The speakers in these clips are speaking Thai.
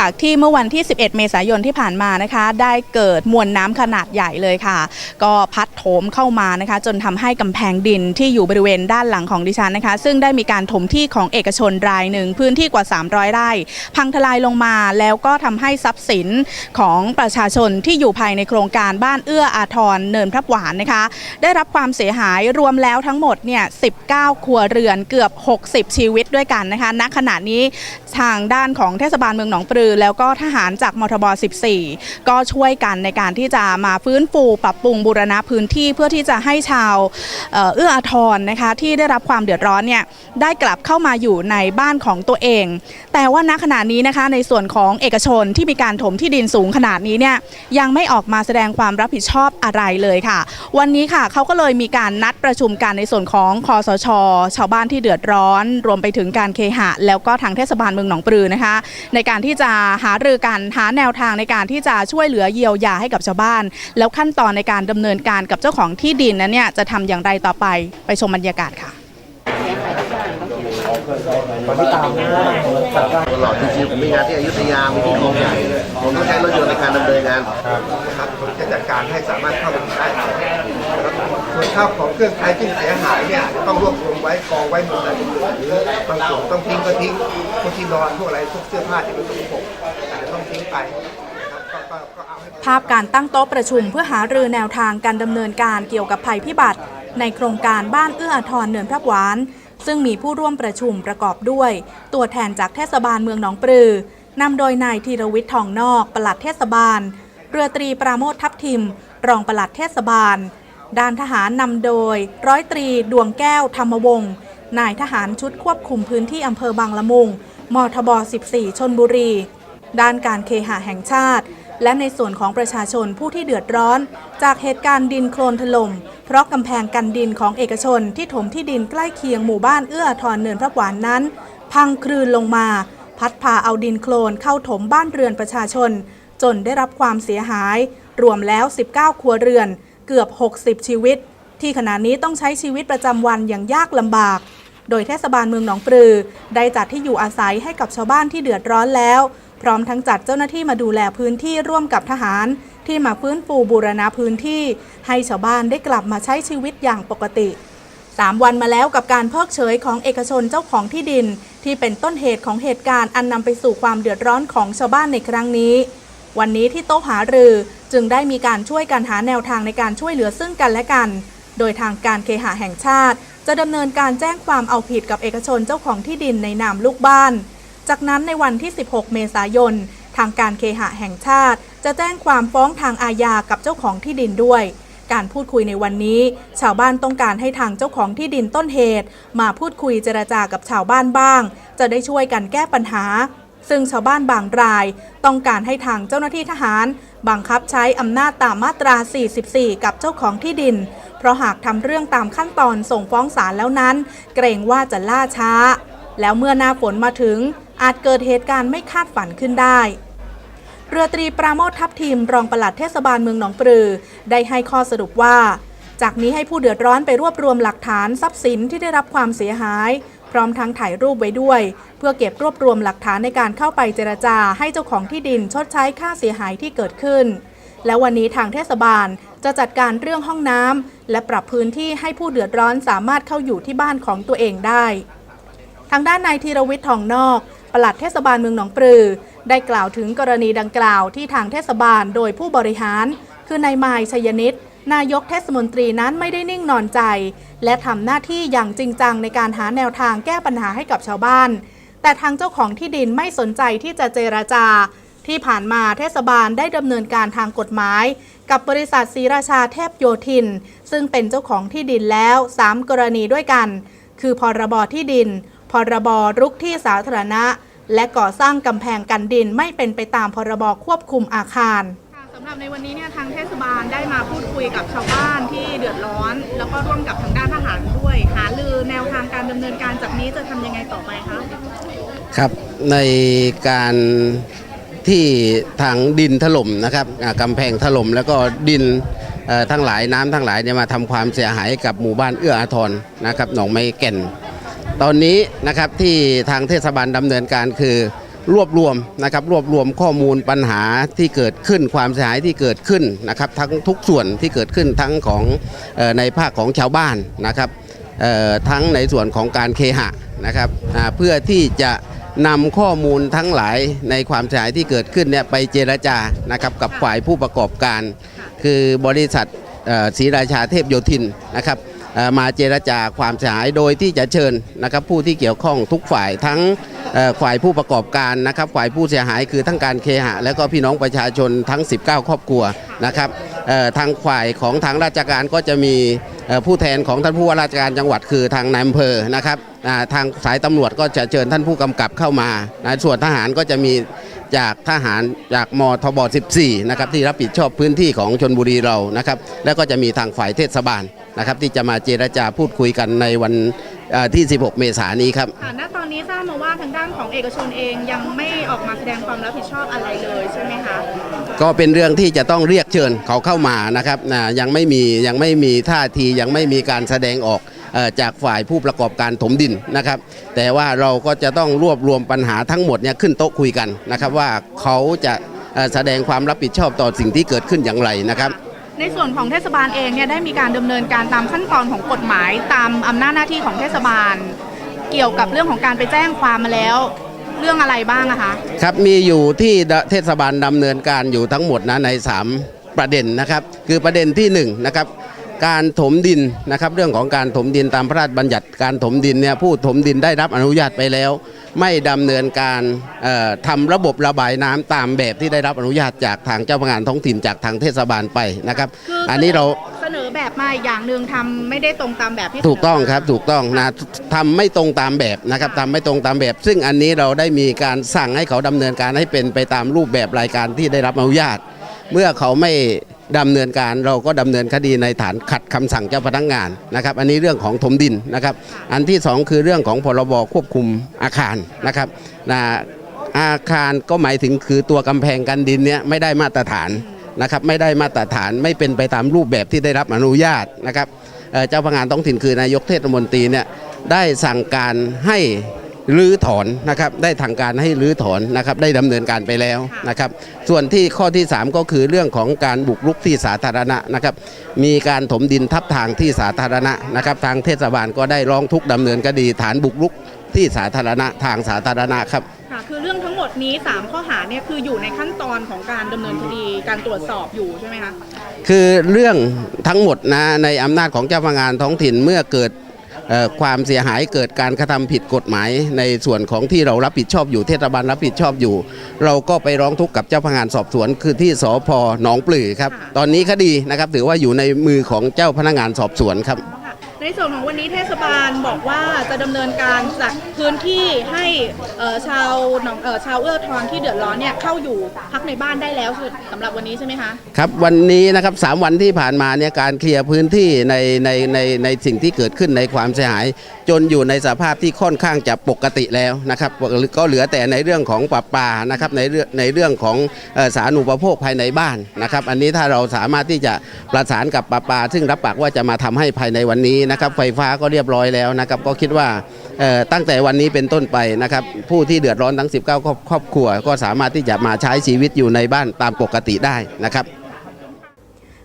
จากที่เมื่อวันที่ 11 เมษายนที่ผ่านมานะคะ ได้เกิดมวลน้ำขนาดใหญ่เลยค่ะ ก็พัดโถมเข้ามานะคะ จนทำให้กำแพงดินที่อยู่บริเวณด้านหลังของดิฉันนะคะ ซึ่งได้มีการถมที่ของเอกชนรายหนึ่งพื้นที่กว่า 300 ไร่ พังทลายลงมาแล้วก็ทำให้ทรัพย์สินของประชาชนที่อยู่ภายในโครงการบ้านเอื้ออาทรเนินพระหวานนะคะ ได้รับความเสียหายรวมแล้วทั้งหมดเนี่ย19 ครัวเรือนเกือบ 60 ชีวิตด้วยกันนะคะณขณะนี้ทางด้านของเทศบาลเมืองหนองปลือแล้วก็ทหารจากมทบ 14 ก็ช่วยกันในการที่จะมาฟื้นฟูปรับปรุงบูรณะพื้นที่เพื่อที่จะให้ชาวเอ่อเอื้ออาทรนะคะที่ได้รับความเดือดร้อนเนี่ยได้กลับเข้ามาอยู่ในบ้านของตัวเอง แต่ว่าณขณะนี้นะคะในส่วนของเอกชนที่มีการถมที่ดินสูงขนาดนี้เนี่ยยังไม่ออกมาแสดงความรับผิดชอบอะไรเลยค่ะ วันนี้ค่ะเขาก็เลยมีการนัดประชุมกันในส่วนของคอสช ชาวบ้านที่เดือดร้อน รวมไปถึงการเคหะ แล้วก็ทางเทศบาลเมืองหนองปลือนะคะ ในการที่จะหารือกันหาแนวทางในการที่จะช่วยเหลือเยียวยาให้กับชาวบ้าน แล้วขั้นตอนในการดำเนินการกับเจ้าของที่ดินนั้นเนี่ยจะทำอย่างไรต่อไปไปชมบรรยากาศค่ะตลอดจริงๆผมมีงานที่อยุธยา มีที่คลองใหญ่ ผมต้องใช้รถยนต์ในการดำเนินงานนะครับผมจะจัดการให้สามารถเข้าไปได้ ส่วนข้าวของเครื่องใช้ที่เสียหายเนี่ยต้องรวบรวมไว้กองไว้หมดเลยหรือบางส่วนต้องทิ้งก็ทิ้งพวกที่นอนพวกอะไรพวกเสื้อผ้าที่มันสกปรกอาจจะต้องทิ้งไปภาพการตั้งโต๊ะประชุมเพื่อหารือแนวทางการดำเนินการเกี่ยวกับภัยพิบัติ ในโครงการบ้านเอื้ออาทรเนินพระหวาน ซึ่งมีผู้ร่วมประชุมประกอบด้วย ตัวแทนจากเทศบาลเมืองหนองปลือนำโดยนายธีรวิทย์ทองนอก ปลัดเทศบาล เรือตรีปราโมททัพทิม รองปลัดเทศบาล ด้านทหารนำโดย ร้อยตรีดวงแก้วธรรมวงศ์นายทหารชุดควบคุมพื้นที่อำเภอบางละมุงมทบ 14 ชนบุรี ด้านการเคหะแห่งชาติ และในส่วนของประชาชนผู้ที่เดือดร้อน จากเหตุการณ์ดินโคลนถล่ม เพราะกำแพงกันดินของเอกชนที่ถมที่ดินใกล้เคียงหมู่บ้านเอื้ออาทรเนินพระหวานนั้น พังคลืนลงมา พัดพาเอาดินโคลนเข้าถมบ้านเรือนประชาชน จนได้รับความเสียหาย รวมแล้ว 19 ครัวเรือน เกือบ 60 ชีวิต ที่ขณะนี้ต้องใช้ชีวิตประจำวันอย่างยากลำบาก โดยเทศบาลเมืองหนองปลือ ได้จัดที่อยู่อาศัยให้กับชาวบ้านที่เดือดร้อนแล้ว พร้อมทั้งจัดเจ้าหน้าที่มาดูแลพื้นที่ร่วมกับทหาร ที่มาฟื้นฟูบูรณะพื้นที่ ให้ชาวบ้านได้กลับมาใช้ชีวิตอย่างปกติสามวันมาแล้วกับการเพิกเฉยของเอกชนเจ้าของที่ดิน ที่เป็นต้นเหตุของเหตุการณ์อันนำไปสู่ความเดือดร้อนของชาวบ้านในครั้งนี้ วันนี้ที่โต๊ะหารือจึงได้มีการช่วยกันหาแนวทางในการช่วยเหลือซึ่งกันและกัน โดยทางการเคหะแห่งชาติ จะดำเนินการแจ้งความเอาผิดกับเอกชนเจ้าของที่ดินในนามลูกบ้าน จากนั้นในวันที่ 16 เมษายน ทางการเคหะแห่งชาติ จะแจ้งความฟ้องทางอาญากับเจ้าของที่ดินด้วยการพูดคุยในวันนี้ ชาวบ้านต้องการให้ทางเจ้าของที่ดินต้นเหตุ มาพูดคุยเจรจากับชาวบ้านบ้าง จะได้ช่วยกันแก้ปัญหา ซึ่งชาวบ้านบางรายต้องการให้ทางเจ้าหน้าที่ทหาร บังคับใช้อำนาจตามมาตรา 44 กับเจ้าของที่ดิน เพราะหากทำเรื่องตามขั้นตอนส่งฟ้องศาลแล้วนั้น เกรงว่าจะล่าช้า แล้วเมื่อหน้าฝนมาถึง อาจเกิดเหตุการณ์ไม่คาดฝันขึ้นได้เรือตรีปราโมททัพทีมรองปลัดเทศบาลเมืองหนองปลือ ได้ให้ข้อสรุปว่า จากนี้ให้ผู้เดือดร้อนไปรวบรวมหลักฐานทรัพย์สินที่ได้รับความเสียหาย พร้อมทั้งถ่ายรูปไว้ด้วย เพื่อเก็บรวบรวมหลักฐานในการเข้าไปเจรจาให้เจ้าของที่ดินชดใช้ค่าเสียหายที่เกิดขึ้น และวันนี้ทางเทศบาลจะจัดการเรื่องห้องน้ำและปรับพื้นที่ให้ผู้เดือดร้อนสามารถเข้าอยู่ที่บ้านของตัวเองได้ ทางด้านนายธีรวิทย์ทองนอกปลัดเทศบาลเมืองหนองปลือ ได้กล่าวถึงกรณีดังกล่าวที่ทางเทศบาลโดยผู้บริหาร คือนายมายชยนิต นายกเทศมนตรีนั้นไม่ได้นิ่งนอนใจ และทำหน้าที่อย่างจริงจังในการหาแนวทางแก้ปัญหาให้กับชาวบ้าน แต่ทางเจ้าของที่ดินไม่สนใจที่จะเจรจา ที่ผ่านมาเทศบาลได้ดำเนินการทางกฎหมาย กับบริษัทศรีราชาเทพโยธิน ซึ่งเป็นเจ้าของที่ดินแล้ว 3 กรณีด้วยกัน คือพรบที่ดิน พรบรุกที่สาธารณะ และก่อสร้างกำแพงกันดินไม่เป็นไปตามพรบควบคุมอาคาร หรับในวันนี้เนี่ยทางเทศบาลได้มาพูดคุยกับชาวบ้านที่เดือดร้อน แล้วก็ร่วมกับทางด้านทหารด้วย หาลือแนวทางการดำเนินการจากนี้จะทำยังไงต่อไปคะครับในการที่ทางดินถล่มนะครับอ่าแพงถล่มแล้วก็ดินทั้งหลายน้ำทั้งหลายเนี่ยมาทำความเสียหายกับหมู่บ้านเอื้ออาทรนะครับหนองไม้แก่น ตอนนี้นะครับที่ทางเทศบาลดำเนินการคือ รวบรวมนะครับรวบรวมข้อมูลปัญหาที่เกิดขึ้นความเสียหายที่เกิดขึ้นนะครับทั้งทุกส่วนที่เกิดขึ้นทั้งของออในภาคของชาวบ้านนะครับทั้งในส่วนของการเคหะนะครับเพื่อที่จะนำข้อมูลทั้งหลายในความเสียหายที่เกิดขึ้นเนี่ยไปเจรจานะครับกับฝ่ายผู้ประกอบการ คือบริษัทศรีราชาเทพโยธินนะครับ มาเจรจาความเสียหายโดยที่จะเชิญนะครับผู้ที่เกี่ยวข้องทุกฝ่ายทั้งเอ่อฝ่ายผู้ประกอบการนะครับฝ่ายผู้เสียหายคือทั้งการเคหะ และก็พี่น้องประชาชนทั้ง 19 ครอบครัวนะครับทางฝ่ายของทางราชการก็จะมีผู้แทนของท่านผู้ว่าราชการจังหวัดคือทางนายอำเภอนะครับทางสายตำรวจก็จะเชิญท่านผู้กำกับเข้ามานะส่วนทหารก็จะมี จากทหารจากมทบ 14 นะครับที่รับผิดชอบพื้นที่ของชนบุรีเรานะครับ แล้วก็จะมีทางฝ่ายเทศบาลนะครับ ที่จะมาเจรจาพูดคุยกันในวันเอ่อที่ 16 เมษายนนี้ครับค่ะณตอนนี้ทราบมาว่าทางด้านของเอกชนเองยังไม่ออกมาแสดงความรับผิดชอบอะไรเลยใช่ไหมคะก็เป็นเรื่องที่จะต้องเรียกเชิญเขาเข้ามานะครับนะยังไม่มียังไม่มีท่าทียังไม่มีการแสดงออกเอ่อ จากฝ่ายผู้ประกอบการถมดินนะครับ แต่ว่าเราก็จะต้องรวบรวมปัญหาทั้งหมดเนี่ยขึ้นโต๊ะคุยกันนะครับว่าเขาจะเอ่อแสดงความรับผิดชอบต่อสิ่งที่เกิดขึ้นอย่างไรนะครับในส่วนของเทศบาลเองเนี่ยได้มีการดำเนินการตามขั้นตอนของกฎหมายตามอำนาจหน้าที่ของเทศบาล เกี่ยวกับเรื่องของการไปแจ้งความมาแล้ว เรื่องอะไรบ้างอะคะครับมีอยู่ที่เทศบาลดำเนินการอยู่ทั้งหมดนะใน 3 ประเด็นนะครับ คือประเด็นที่1นะครับ การถมดินนะครับเรื่องของการถมดินตามพระราชบัญญัติการถมดินเนี่ยผู้ถมดินได้รับอนุญาตไปแล้ว ไม่ดำเนินการเอ่อทำระบบระบายน้ำตามแบบที่ได้รับอนุญาตจากทางเจ้าพนักงานท้องถิ่นจากทางเทศบาลไปนะครับคืออันนี้เราเสนอแบบมาอีกอย่างหนึ่งทำไม่ได้ตรงตามแบบที่ถูกต้องครับถูกต้องนะทำไม่ตรงตามแบบนะครับทำไม่ตรงตามแบบ ซึ่งอันนี้เราได้มีการสั่งให้เขาดำเนินการให้เป็นไปตามรูปแบบรายการที่ได้รับอนุญาต เมื่อเขาไม่ ดำเนินการเราก็ดำเนินคดีในฐานขัดคำสั่งเจ้าพนักงานนะครับ อันนี้เรื่องของถมดินนะครับ อันที่สองคือเรื่องของพรบควบคุมอาคารนะครับนะอาคารก็หมายถึงคือตัวกำแพงกันดินเนี่ยไม่ได้มาตรฐานนะครับไม่ได้มาตรฐานไม่เป็นไปตามรูปแบบที่ได้รับอนุญาตนะครับเอ่อเจ้าพนักงานท้องถิ่นคือนายกเทศมนตรีเนี่ยได้สั่งการให้ รื้อถอนนะครับได้ทางการให้รื้อถอนนะครับได้ดำเนินการไปแล้วนะครับส่วนที่ข้อที่ 3 ก็คือเรื่องของการบุกรุกที่สาธารณะนะครับมีการถมดินทับทางที่สาธารณะนะครับทางเทศบาลก็ได้ร้องทุกข์ดำเนินคดีฐานบุกรุกที่สาธารณะทางสาธารณะครับค่ะคือเรื่องทั้งหมดนี้ 3 ข้อหาเนี่ยคืออยู่ในขั้นตอนของการดำเนินคดีการตรวจสอบอยู่ใช่ไหมคะคือเรื่องทั้งหมดนะในอำนาจของเจ้าพนักงานท้องถิ่นเมื่อเกิดเอ่อ ความเสียหายเกิดการกระทำผิดกฎหมาย ในส่วนของที่เรารับผิดชอบอยู่เทศบาลรับผิดชอบอยู่ เราก็ไปร้องทุกข์กับเจ้าพนักงานสอบสวนคือที่สพหนองปลือครับตอนนี้คดีนะครับถือว่าอยู่ในมือของเจ้าพนักงานสอบสวนครับ ในส่วนของวันนี้เทศบาลบอกว่าจะดำเนินการจัดพื้นที่ให้เอ่อชาวหนองเอ่อชาวเอื้อทอนที่เดือดร้อนเนี่ยเข้าอยู่พักในบ้านได้แล้วสำหรับวันนี้ใช่ไหมคะ ครับวันนี้นะครับสามวันที่ผ่านมาเนี่ยการเคลียร์พื้นที่ในในในในสิ่งที่เกิดขึ้นในความเสียหาย จนอยู่ในสภาพที่ค่อนข้างจะปกติแล้วนะครับก็เหลือแต่ในเรื่องของปรับปลานะครับในเรื่องในเรื่องของเอ่อสาธารณูปโภคภายในบ้านนะครับ อันนี้ถ้าเราสามารถที่จะประสานกับปลาปลาซึ่งรับปากว่าจะมาทำให้ภายในวันนี้นะครับไฟฟ้าก็เรียบร้อยแล้วนะครับก็คิดว่าตั้งแต่วันนี้เป็นต้นไปนะครับผู้ที่เดือดร้อนทั้ง 19ครอบครอบครัว ก็สามารถที่จะมาใช้ชีวิตอยู่ในบ้านตามปกติได้นะครับ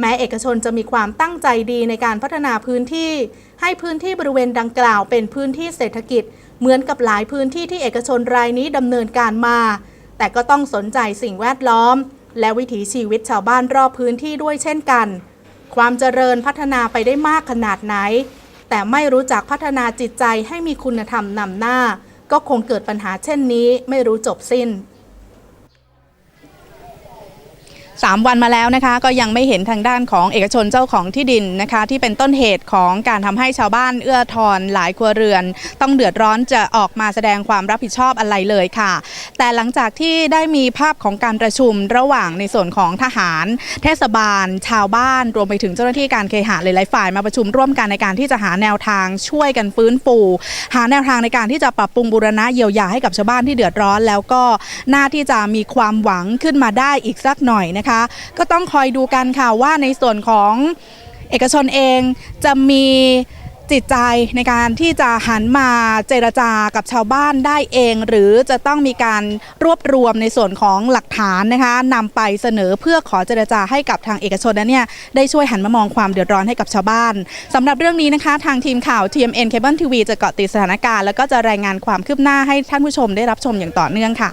แม้เอกชนจะมีความตั้งใจดีในการพัฒนาพื้นที่ ให้พื้นที่บริเวณดังกล่าวเป็นพื้นที่เศรษฐกิจ เหมือนกับหลายพื้นที่ที่เอกชนรายนี้ดำเนินการมา แต่ก็ต้องสนใจสิ่งแวดล้อม และวิถีชีวิตชาวบ้านรอบพื้นที่ด้วยเช่นกัน ความเจริญพัฒนาไปได้มากขนาดไหน แต่ไม่รู้จักพัฒนาจิตใจให้มีคุณธรรมนำหน้า ก็คงเกิดปัญหาเช่นนี้ไม่รู้จบสิ้น 3 วันมาแล้วนะคะ ก็ยังไม่เห็นทางด้านของเอกชนเจ้าของที่ดินนะคะ ที่เป็นต้นเหตุของการทำให้ชาวบ้านเอื้อทอนหลายครัวเรือน ต้องเดือดร้อนจะออกมาแสดงความรับผิดชอบอะไรเลยค่ะ แต่หลังจากที่ได้มีภาพของการประชุมระหว่างในส่วนของทหาร เทศบาล ชาวบ้าน รวมไปถึงเจ้าหน้าที่การเคหะหลายๆฝ่ายมาประชุมร่วมกันในการที่จะหาแนวทางช่วยกันฟื้นฟู หาแนวทางในการที่จะปรับปรุงบูรณะเยียวยาให้กับชาวบ้านที่เดือดร้อน แล้วก็น่าที่จะมีความหวังขึ้นมาได้อีกสักหน่อยนะคะนะคะ ก็ต้องคอยดูกันค่ะว่าในส่วนของเอกชนเองจะมีจิตใจในการที่จะหันมาเจรจากับชาวบ้านได้เอง หรือจะต้องมีการรวบรวมในส่วนของหลักฐานนะคะนำไปเสนอเพื่อขอเจรจาให้กับทางเอกชนนั้นเนี่ยได้ช่วยหันมามองความเดือดร้อนให้กับชาวบ้านสำหรับเรื่องนี้นะคะ ทางทีมข่าว TMN Cable TV จะเกาะติดสถานการณ์แล้วก็จะรายงานความคืบหน้าให้ท่านผู้ชมได้รับชมอย่างต่อเนื่องค่ะ